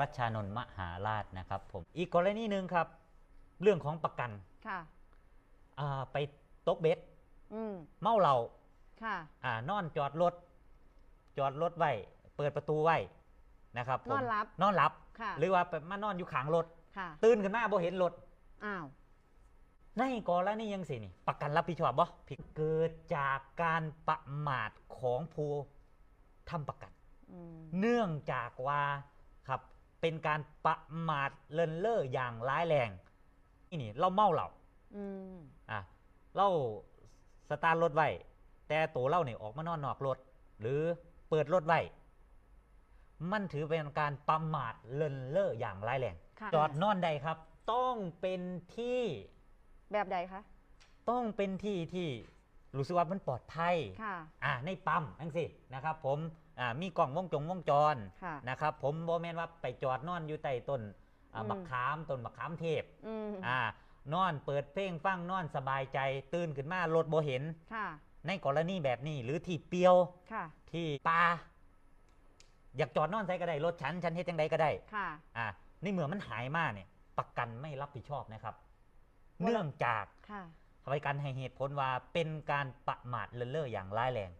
รัชชานนท์มหาราชนะครับผมอีกกรณีหนึ่งครับ เรื่องของประกันค่ะอ่าไปตกเบ็ดอืมเมาเหล้าค่ะอ่านอนจอดรถ จอดรถไว้เปิดประตูไว้นะครับผมนอนหลับ นอนหลับ ค่ะหรือว่าไปมานอนอยู่ขางรถ ค่ะตื่นขึ้นมาบ่เห็นรถ อ้าว ในกรณียังสินี่ ประกันรับผิดชอบบ่ผิดเกิดจากการประมาทของผู้ทำประกัน อืม เนื่องจากว่าครับ เป็นการประมาทเลินเล่ออย่างร้ายแรงนี่นี่เราเมาเหล้าอืมอะเราสตาร์ทรถไว้แต่ตัวเราเนี่ยออกมานอนนอกรถ หรือเปิดรถไว้มันถือเป็นการประมาทเลินเล่ออย่างร้ายแรงค่ะจอดนอนใดครับ ต้องเป็นที่แบบใดคะต้องเป็นที่ที่ รู้สึกว่ามันปลอดภัยค่ะอ่าในปั๊มทั้งสินะครับผมอ่ามีกล่องวงจงวงจรค่ะ นะครับผมโบแมนว่าไปจอดนอนอยู่ใต้ต้นอ่าอืม บักขามต้นบักขามเทพอืมอ่านอนเปิดเพลงฟังนอนสบายใจตื่นขึ้นมารถโบเห็น ค่ะ ในกรณีแบบนี้หรือที่เปียวค่ะ ที่ปลาอยากจอดนอนใส่ก็ได้รถฉันฉันเฮ็ดจังใดก็ได้ ค่ะ อ่าในเมื่อมันหายมาเนี่ย ประกันไม่รับผิดชอบนะครับ ว่า เนื่องจากค่ะ ให้การให้เหตุผลว่าเป็นการประมาทเลินเล่ออย่างร้ายแรง